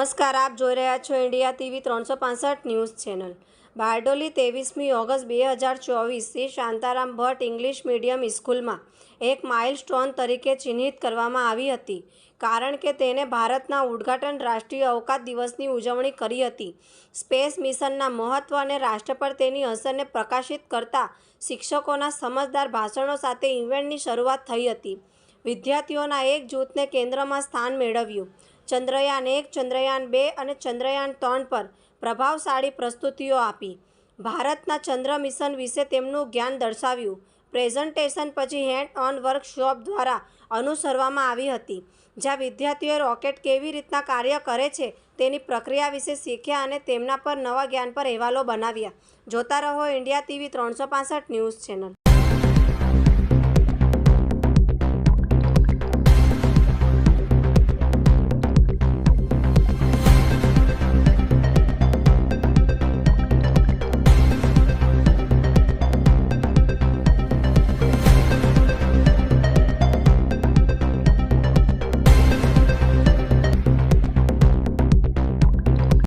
નમસ્કાર, આપ જોઈ રહ્યા છો ઇન્ડિયા ટીવી ત્રણસો પાંસઠ ન્યૂઝ ચેનલ. બારડોલી ત્રેવીસમી ઓગસ્ટ બે હજાર ચોવીસ શ્રી શાંતારામ ભટ્ટ ઇંગ્લિશ મીડિયમ સ્કૂલમાં એક માઇલસ્ટોન તરીકે ચિહ્નિત કરવામાં આવી હતી, કારણ કે તેને ભારતના ઉદ્ઘાટન રાષ્ટ્રીય અવકાશ દિવસની ઉજવણી કરી હતી. સ્પેસ મિશનના મહત્ત્વ અને રાષ્ટ્ર પર તેની અસરને પ્રકાશિત કરતા શિક્ષકોના સમજદાર ભાષણો સાથે ઇવેન્ટની શરૂઆત થઈ હતી. વિદ્યાર્થીઓના એક જૂથને કેન્દ્રમાં સ્થાન મેળવ્યું. ચંદ્રયાન એક, ચંદ્રયાન બે અને ચંદ્રયાન ત્રણ પર પ્રભાવશાળી પ્રસ્તુતિઓ આપી. ભારતના ચંદ્ર મિશન વિશે તેમનું જ્ઞાન દર્શાવ્યું. પ્રેઝન્ટેશન પછી હેન્ડ ઓન વર્કશોપ દ્વારા અનુસરવામાં આવી હતી. જ્યાં વિદ્યાર્થીઓએ રોકેટ કેવી રીતના કાર્ય કરે છે તેની પ્રક્રિયા વિશે શીખ્યા અને તેમના પર નવા જ્ઞાન પર અહેવાલો બનાવ્યા. જોતા રહો ઇન્ડિયા ટીવી ત્રણસો ન્યૂઝ ચેનલ.